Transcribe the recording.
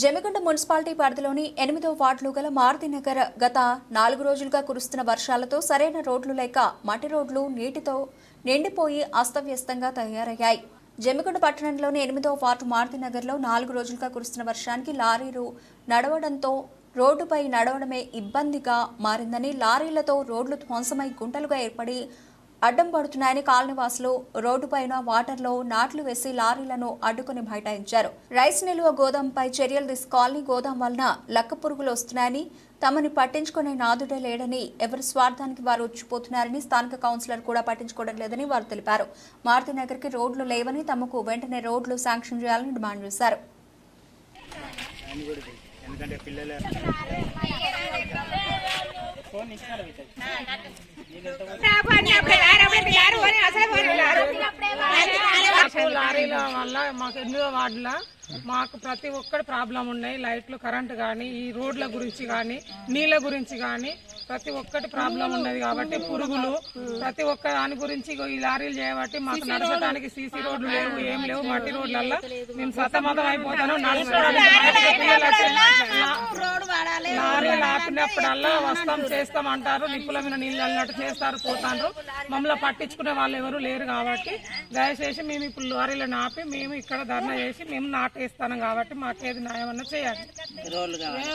జమిగొండ municipality పరిధిలోని ఎనిమిదో వార్డులు గల మారుతినగర్ గత నాలుగు రోజులుగా కురుస్తున్న వర్షాలతో సరైన రోడ్లు లేక మట్టి రోడ్లు నీటితో నిండిపోయి అస్తవ్యస్తంగా తయారయ్యాయి. జమిగొండ పట్టణంలోని ఎనిమిదో వార్డు మారుతినగర్లో నాలుగు రోజులుగా కురుస్తున్న వర్షానికి లారీలు నడవడంతో రోడ్డుపై నడవడమే ఇబ్బందిగా మారిందని లారీలతో రోడ్లు ధ్వంసమై గుంటలుగా ఏర్పడి అడ్డం పడుతున్నాయని కాలనీవాసులు రోడ్డుపైన వాటర్లో నాట్లు వేసి లారీలను అడ్డుకుని బైఠాయించారు. రైస్ నిల్వ గోదాంపై చర్యలు తీసుకోవాలని గోదాం వలన లక్క పురుగులు వస్తున్నాయని తమని పట్టించుకునే నాదుడే లేడని ఎవరి స్వార్థానికి వారు వచ్చిపోతున్నారని స్థానిక కౌన్సిలర్ కూడా పట్టించుకోవడం లేదని వారు తెలిపారు. మారుతినగర్కి రోడ్లు లేవని తమకు వెంటనే రోడ్లు శాంక్షన్ చేయాలని డిమాండ్ చేశారు. ఎందుకంటే పిల్లలు లారీల వల్ల మాకు ఎనిమిదో వార్డుల మాకు ప్రతి ఒక్కటి ప్రాబ్లం ఉన్నాయి. లైట్లు కరెంట్ కానీ ఈ రోడ్ల గురించి కానీ నీళ్ళ గురించి కానీ ప్రతి ఒక్కటి ప్రాబ్లం ఉన్నది కాబట్టి పురుగులు ప్రతి ఒక్క దాని గురించి ఈ లారీలు చేయబట్టి మాకు నడచడానికి సీసీ రోడ్లు లేవు ఏం లేవు. మట్టి రోడ్లల్లో మేము సతమతం అయిపోతాను. వచ్చి లారీలు ఆపినప్పుడల్లా వస్తాం చేస్తాం అంటారు నిప్పుల మీద నీళ్ళు అన్నట్టు చేస్తారు పోతారు మమ్మల్ని పట్టించుకునే వాళ్ళు ఎవరు లేరు కాబట్టి దయచేసి మేము ఇప్పుడు లారీలను ఆపి మేము ఇక్కడ ధర్నా చేసి మేము నాటేస్తాం కాబట్టి మాకేది న్యాయం అన్న రోడ్లు చేయాలి.